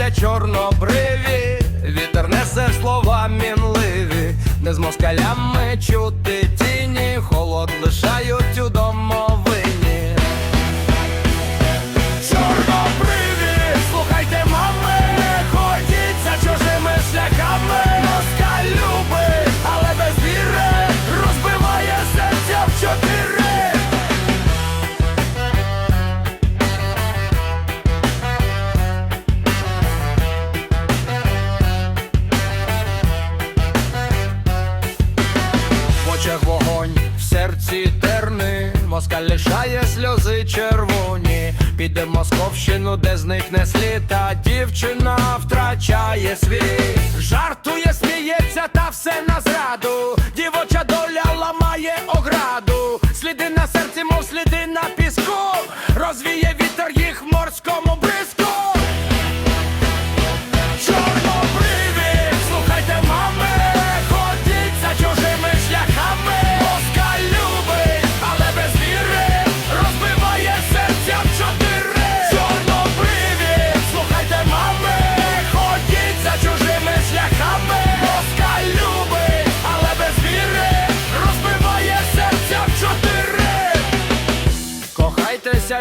сміються чорнобриві, вітер несе слова мінливі, Не з москалями чути тіні, холод лишають у дому. Очах вогонь, в серці терни, москаль лишає сльози червоні. Піде в Московщину, де зникне слід, та дівчина втрачає світ. Жартує, сміється, та все на зраду. Дівоча доля ламає ограду. Сліди на серці, мов сліди на піску. Розвіє вітер їх в морському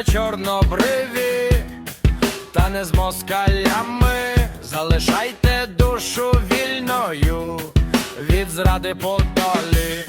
Чорнобриві та не з москалями, залишайте душу вільною від зради подалі.